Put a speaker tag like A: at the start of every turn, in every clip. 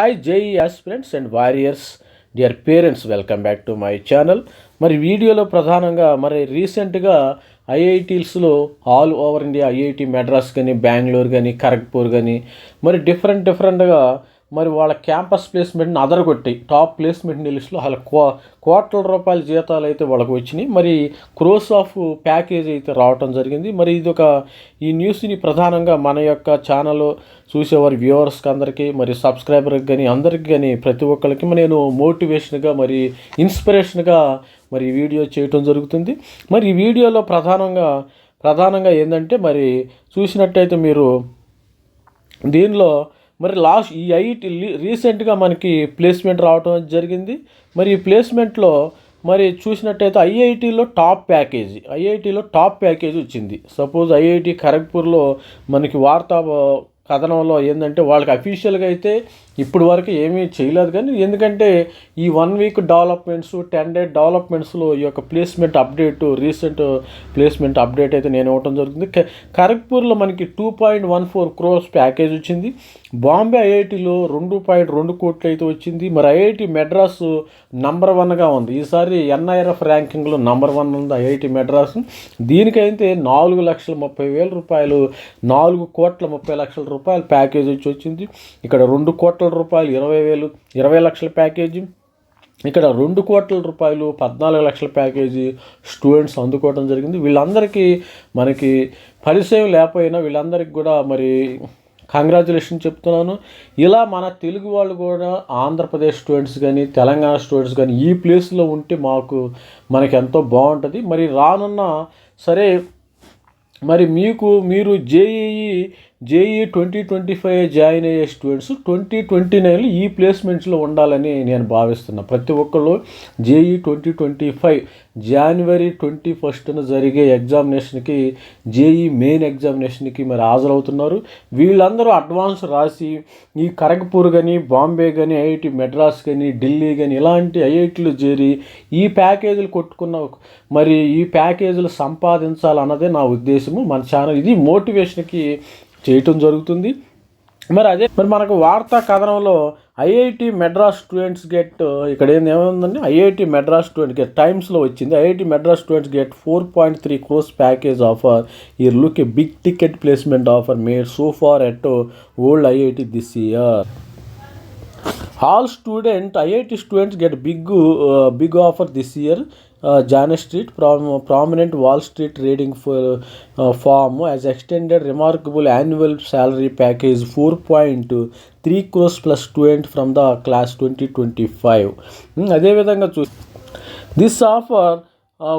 A: Hi జై aspirants and warriors dear parents welcome back to my channel మరి వీడియోలో ప్రధానంగా మరి రీసెంట్గా ఐఐటీస్లో all over India IIT Madras కానీ బెంగళూరు కానీ ఖరగ్పూర్ కానీ మరి డిఫరెంట్ డిఫరెంట్గా మరి వాళ్ళ క్యాంపస్ ప్లేస్మెంట్ని అదరగొట్టి టాప్ ప్లేస్మెంట్ లిస్టులో వాళ్ళ కో కోట్ల రూపాయల జీతాలు అయితే వాళ్ళకు వచ్చినాయి. మరి క్రోస్ ఆఫ్ ప్యాకేజ్ అయితే రావటం జరిగింది. మరి ఇది ఒక ఈ న్యూస్ని ప్రధానంగా మన యొక్క ఛానల్ చూసేవారి వ్యూవర్స్కి అందరికీ మరి సబ్స్క్రైబర్కి కానీ అందరికి కానీ ప్రతి ఒక్కరికి నేను మోటివేషన్గా మరి ఇన్స్పిరేషన్గా మరి వీడియో చేయటం జరుగుతుంది. మరి ఈ వీడియోలో ప్రధానంగా ప్రధానంగా ఏంటంటే మరి చూసినట్టయితే మీరు దీనిలో మరి లాస్ట్ ఈ ఐఐటి రీసెంట్గా మనకి ప్లేస్మెంట్ రావటం జరిగింది. మరి ఈ ప్లేస్మెంట్లో మరి చూసినట్టయితే ఐఐటీలో టాప్ ప్యాకేజీ ఐఐటీలో టాప్ ప్యాకేజీ వచ్చింది. సపోజ్ ఐఐటి ఖరగ్పూర్లో మనకి వార్తా కథనంలో ఏంటంటే వాళ్ళకి అఫీషియల్గా అయితే ఇప్పుడు వరకు ఏమీ చేయలేదు కానీ ఎందుకంటే ఈ one week developments ten day డెవలప్మెంట్స్లో ఈ యొక్క placement update recent placement update అయితే నేను ఇవ్వటం జరుగుతుంది. ఖరగ్పూర్లో మనకి two point one four crores package వచ్చింది. బాంబే ఐఐటిలో రెండు పాయింట్ రెండు కోట్లు అయితే వచ్చింది. మరి ఐఐటి మెడ్రాస్ నంబర్ వన్గా ఉంది. ఈసారి ఎన్ఐఆర్ఎఫ్ ర్యాంకింగ్లో నంబర్ వన్ ఉంది ఐఐటి మెడ్రాస్. దీనికైతే నాలుగు లక్షల ముప్పై వేల రూపాయలు నాలుగు కోట్ల ముప్పై లక్షల రూపాయలు ప్యాకేజ్ వచ్చి వచ్చింది. ఇక్కడ రెండు కోట్ల రూపాయలు ఇరవై వేలు ఇరవై లక్షల ప్యాకేజీ. ఇక్కడ రెండు కోట్ల రూపాయలు పద్నాలుగు లక్షల ప్యాకేజీ స్టూడెంట్స్ అందుకోవడం జరిగింది. వీళ్ళందరికీ మనకి పరిచయం లేకపోయినా వీళ్ళందరికీ కూడా మరి కంగ్రాచులేషన్ చెప్తున్నాను. ఇలా మన తెలుగు వాళ్ళు కూడా ఆంధ్రప్రదేశ్ స్టూడెంట్స్ కానీ తెలంగాణ స్టూడెంట్స్ కానీ ఈ ప్లేస్లో ఉంటే మాకు మనకి ఎంతో బాగుంటుంది. మరి రానున్న సరే మరి మీకు మీరు JEE JEE twenty twenty five join అయ్యే స్టూడెంట్స్ ట్వంటీ ట్వంటీ నైన్లో ఈ ప్లేస్మెంట్స్లో ఉండాలని నేను భావిస్తున్నా. ప్రతి ఒక్కళ్ళు JEE twenty twenty five January twenty ఫస్ట్న జరిగే ఎగ్జామినేషన్కి జేఈ మెయిన్ ఎగ్జామినేషన్కి మరి హాజరవుతున్నారు. వీళ్ళందరూ అడ్వాన్స్ రాసి ఈ ఖరగ్పూర్ కానీ బాంబే కానీ ఐఐటి మెడ్రాస్ కానీ ఢిల్లీ కానీ ఇలాంటి ఐఐటీలు చేరి ఈ ప్యాకేజీలు కొట్టుకున్న మరి ఈ ప్యాకేజీలు సంపాదించాలన్నదే నా ఉద్దేశము. మన ఛానల్ ఇది మోటివేషన్కి చేయటం జరుగుతుంది. మరి అదే మరి మనకు వార్తా కథనంలో ఐఐటి మెడ్రాస్ స్టూడెంట్స్ గెట్ ఇక్కడ ఏంది ఏముందండి? ఐఐటి మెడ్రాస్ స్టూడెంట్ గెట్ టైమ్స్లో వచ్చింది. IIT Madras students get four point three crores package offer. ఈ look a big ticket placement offer made so far at old IIT this year. All student IIT students get big big offer this year. Jane Street ప్రా prominent Wall Street trading firm has extended remarkable annual salary package four point three crores plus ట్వంట్ from the class twenty twenty five. అదేవిధంగా చూ this offer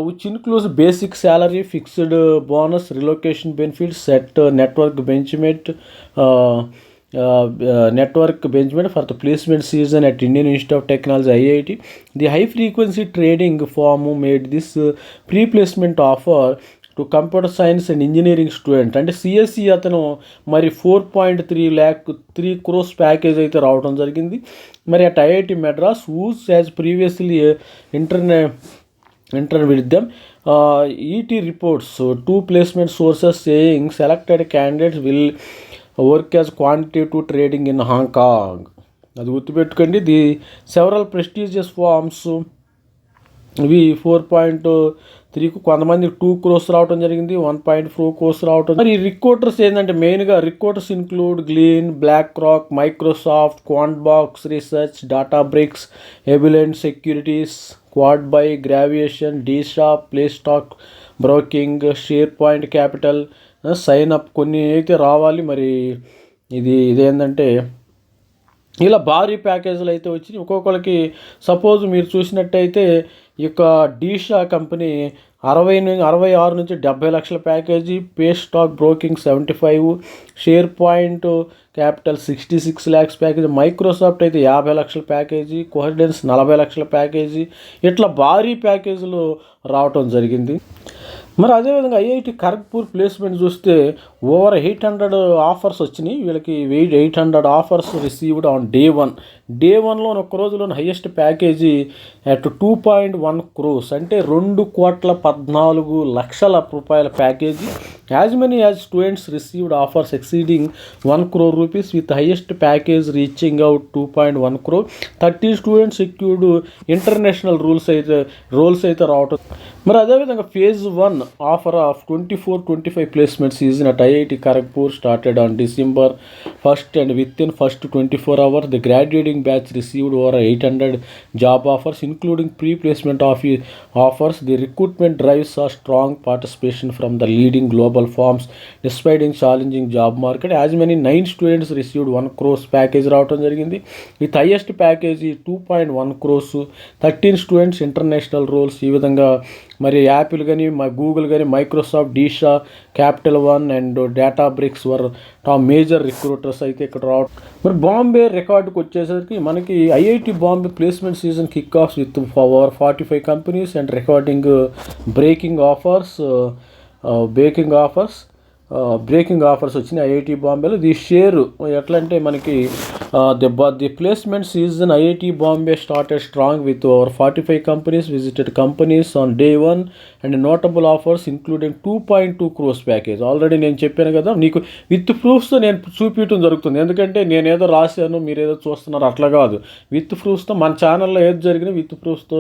A: which includes basic salary fixed bonus relocation benefit set network benchmark network benchmark for the placement season at Indian Institute of Technology IIT. The high frequency trading firm made this pre-placement offer to computer science and engineering student అంటే CSC అతను మరి four point three lakh three crores package అయితే రావడం జరిగింది మరి at IIT Madras who's as previously ఇంటర్నే inter విద్యం ET reports to placement sources saying selected candidates will work as quantitative trading in Hong అది గుర్తుపెట్టుకోండి. The several prestigious firms ఇవి four point త్రీకు కొంతమంది two crores రావడం జరిగింది. వన్ పాయింట్ ఫోర్ క్రోస్ రావడం మరి recruiters ఏంటంటే మెయిన్గా recruiters include గ్లీన్ BlackRock Microsoft Quantbox research Databricks ఎబిలెంట్ securities quad by గ్రావియేషన్ D shop play stock broking share point capital sign up కొన్ని అయితే రావాలి. మరి ఇది ఇదేంటంటే ఇలా భారీ ప్యాకేజీలు అయితే వచ్చి ఒక్కొక్కరికి సపోజ్ మీరు చూసినట్టయితే ఈ యొక్క డీషా కంపెనీ అరవై నుంచి అరవై ఆరు నుంచి డెబ్బై లక్షల package pay stock broking seventy five share point capital sixty six lakhs package Microsoft అయితే యాభై లక్షల ప్యాకేజీ కోహెడెన్స్ నలభై లక్షల ప్యాకేజీ ఇట్లా భారీ ప్యాకేజీలు రావటం జరిగింది. మరి అదేవిధంగా ఐఐటి ఖర్గ్పూర్ ప్లేస్మెంట్ చూస్తే ఓవర్ ఎయిట్ హండ్రెడ్ ఆఫర్స్ వచ్చినాయి. వీళ్ళకి wait eight hundred offers received on day one day వన్లో ఒక్క రోజులో highest package at two point one crores అంటే రెండు కోట్ల పద్నాలుగు లక్షల రూపాయల package as many as students received offers exceeding one crore rupees with highest package reaching out two point one crow thirty students secured international rules అయితే roles అయితే రావటం. మరి అదేవిధంగా phase one offer of twenty four twenty five placement season at IIT Kharagpur started on December first and with in first twenty four hour the graduating batch received over eight hundred job offers including pre placement of offers the recruitment drives are strong participation from the leading global firms despite challenging job market as many nine students received one crores package రావడం జరిగింది. With highest package two point one crores thirteen students international roles ఈ విధంగా మరి Apple కానీ మా Google కానీ Microsoft DE Shaw Capital One and Databricks were top major recruiters అయితే ఇక్కడ రావడం. మరి బాంబే రికార్డుకి వచ్చేసరికి మనకి IIT Bombay placement season kick off with over forty five companies and recording breaking offers baking offers. Breaking offers వచ్చినాయి. IIT బాంబేలో the share ఎట్లా అంటే మనకి the the placement season IIT Bombay started strong with over forty five companies visited companies on day one and notable offers including two point two crores package already నేను చెప్పాను కదా నీకు with ప్రూఫ్స్తో నేను చూపించడం జరుగుతుంది. ఎందుకంటే నేను ఏదో రాశాను మీరు ఏదో చూస్తున్నారు అట్లా కాదు. విత్ ప్రూఫ్స్తో మన ఛానల్లో ఏది జరిగినా విత్ ప్రూఫ్స్తో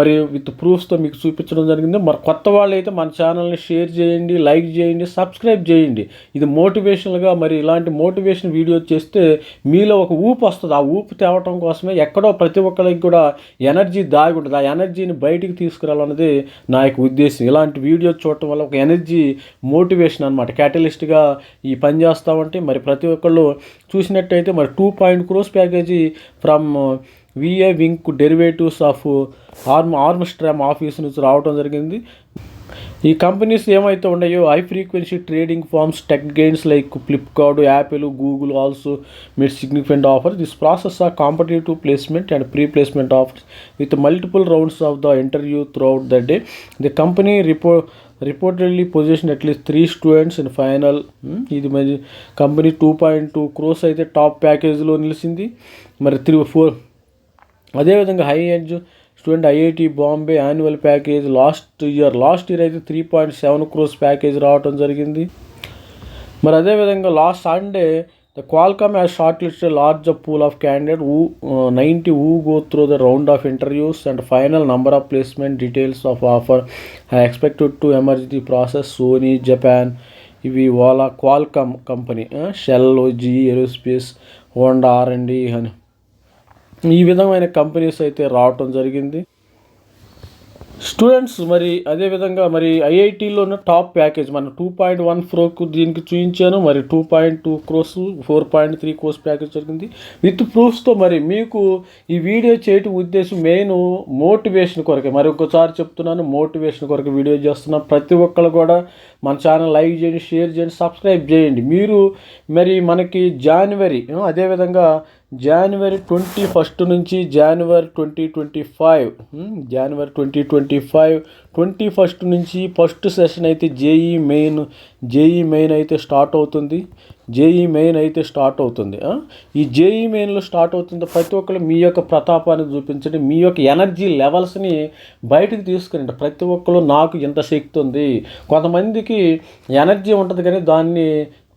A: మరి విత్ ప్రూఫ్స్తో మీకు చూపించడం జరిగింది. మరి కొత్త వాళ్ళు అయితే మన ఛానల్ని షేర్ చేయండి లైక్ చేయండి సబ్స్క్రైబ్ చేయండి. ఇది మోటివేషనల్గా మరి ఇలాంటి మోటివేషన్ వీడియో చేస్తే మీలో ఒక ఊపు వస్తుంది. ఆ ఊపు తేవటం కోసమే ఎక్కడో ప్రతి ఒక్కరికి కూడా ఎనర్జీ దాగి ఉంటుంది. ఆ ఎనర్జీని బయటికి తీసుకురావాలన్నది నా యొక్క ఉద్దేశం. ఇలాంటి వీడియో చూడటం వల్ల ఒక ఎనర్జీ మోటివేషన్ అనమాట క్యాటలిస్ట్గా ఈ పని చేస్తామంటే మరి ప్రతి ఒక్కళ్ళు చూసినట్టయితే మరి two point crores package from VA wink derivatives of arm arm storm office నుంచి రావడం జరిగింది. ఈ కంపెనీస్ ఏమైతే ఉన్నాయో high frequency trading firms tech gains like Flipkart Apple Google also made significant offer this process are competitive placement and pre placement offers with multiple rounds of the interview throughout the day the company రిపో reportedly position at least three students in final ఇది మరి company two point two crores అయితే top ప్యాకేజ్లో నిలిచింది. మరి three four అదేవిధంగా high edge student IIT Bombay annual package last year last year అయితే three point seven crores package రావడం జరిగింది. మరి అదేవిధంగా last Sunday the Qualcomm has short list large pool of candidate uh ninety uh go through the round of interviews and final number of placement details of offer I expected to emerge the process Sony Japan ఇవి Ola Qualcomm company Shell G Aerospace Honda R and అని ఈ విధమైన companies అయితే రావటం జరిగింది. Students మరి అదేవిధంగా మరి ఐఐటీలోనే టాప్ ప్యాకేజ్ మన టూ పాయింట్ వన్ ఫ్రోకు దీనికి చూపించాను మరి two point two crores four point three crores package జరిగింది. విత్ ప్రూఫ్స్తో మరి మీకు ఈ వీడియో చేయటం ఉద్దేశం మెయిన్ మోటివేషన్ కొరకే. మరి ఒకసారి చెప్తున్నాను మోటివేషన్ కొరకు వీడియో చేస్తున్నాను ప్రతి ఒక్కరు కూడా మన ఛానల్ లైక్ చేయండి షేర్ చేయండి సబ్స్క్రైబ్ చేయండి. మీరు మరి మనకి జనవరి అదేవిధంగా జనవరి ట్వంటీ ఫస్ట్ నుంచి జనవరి ట్వంటీ ట్వంటీ ఫైవ్ జనవరి twenty twenty five twenty first నుంచి ఫస్ట్ సెషన్ అయితే జేఈ మెయిన్ జేఈ మెయిన్ అయితే స్టార్ట్ అవుతుంది. జేఈ మెయిన్ అయితే స్టార్ట్ అవుతుంది ఈ జేఈ మెయిన్లో స్టార్ట్ అవుతుంది ప్రతి ఒక్కరు మీ యొక్క ప్రతాపాన్ని చూపించండి. మీ యొక్క ఎనర్జీ లెవెల్స్ని బయటకు తీసుకురండి. ప్రతి ఒక్కరు నాకు ఇంత శక్తి ఉంది. కొంతమందికి ఎనర్జీ ఉంటుంది కానీ దాన్ని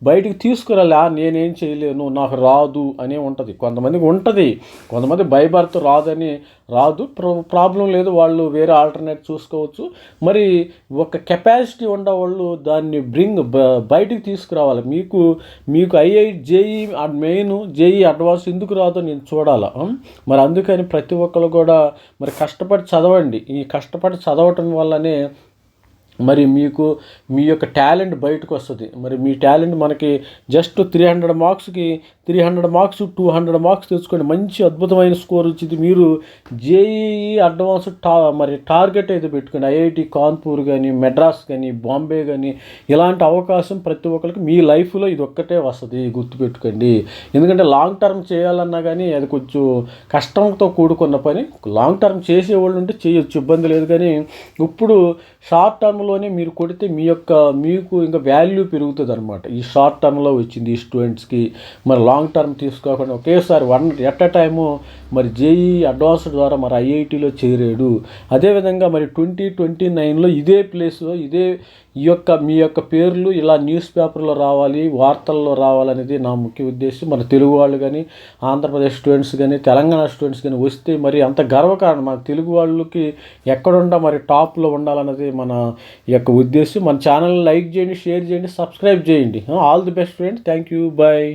A: బయటికి తీసుకురాలా నేనేం చేయలేను నాకు రాదు అనే ఉంటుంది. కొంతమందికి ఉంటుంది. కొంతమంది భయభర్త రాదని రాదు. ప్రాబ్లం లేదు. వాళ్ళు వేరే ఆల్టర్నేట్ చూసుకోవచ్చు. మరి ఒక కెపాసిటీ ఉండేవాళ్ళు దాన్ని బ్రింగ్ బయటికి తీసుకురావాలి. మీకు మీకు ఐఐ జేఈ మెయిన్ జేఈ అడ్వాన్స్ ఎందుకు రాదో నేను చూడాలా? మరి అందుకని ప్రతి ఒక్కరు కూడా మరి కష్టపడి చదవండి. ఈ కష్టపడి చదవటం వల్లనే మరి మీకు మీ యొక్క టాలెంట్ బయటకు వస్తుంది. మరి మీ టాలెంట్ మనకి జస్ట్ త్రీ హండ్రెడ్ మార్క్స్కి three hundred marks two hundred marks తెచ్చుకోండి మంచి అద్భుతమైన స్కోర్ వచ్చింది మీరు జేఈఈ అడ్వాన్స్ టా మరి టార్గెట్ అయితే పెట్టుకోండి. ఐఐటి కాన్పూర్ కానీ మెడ్రాస్ కానీ బాంబే కానీ ఇలాంటి అవకాశం ప్రతి ఒక్కరికి మీ లైఫ్లో ఇది ఒక్కటే వస్తుంది గుర్తుపెట్టుకోండి. ఎందుకంటే లాంగ్ టర్మ్ చేయాలన్నా కానీ అది కొంచెం కష్టంతో కూడుకున్న పని. లాంగ్ టర్మ్ చేసేవాళ్ళు ఉంటే చేయొచ్చు ఇబ్బంది లేదు. కానీ ఇప్పుడు షార్ట్ టర్మ్ టర్మ్లోనే మీరు కొడితే మీ యొక్క మీకు ఇంకా వాల్యూ పెరుగుతుంది అనమాట ఈ షార్ట్ టర్మ్లో వచ్చింది ఈ స్టూడెంట్స్కి. మరి లాంగ్ టర్మ్ తీసుకోకుండా ఒకేసారి వన్ ఎట్ అ టైము మరి జేఈ అడ్వాన్స్ ద్వారా మరి ఐఐటిలో చేరాడు. అదేవిధంగా మరి ట్వంటీ ట్వంటీ నైన్లో ఇదే ప్లేస్లో ఇదే ఈ యొక్క మీ యొక్క పేర్లు ఇలా న్యూస్ పేపర్లో రావాలి వార్తల్లో రావాలనేది నా ముఖ్య ఉద్దేశం. మన తెలుగు వాళ్ళు కానీ ఆంధ్రప్రదేశ్ స్టూడెంట్స్ కానీ తెలంగాణ స్టూడెంట్స్ కానీ వస్తే మరి అంత గర్వకారణం. మన తెలుగు వాళ్ళకి ఎక్కడుండా మరి టాప్లో ఉండాలన్నది మన యొక్క ఉద్దేశం. మన ఛానల్ లైక్ చేయండి షేర్ చేయండి సబ్స్క్రైబ్ చేయండి. All the best friend thank you bye.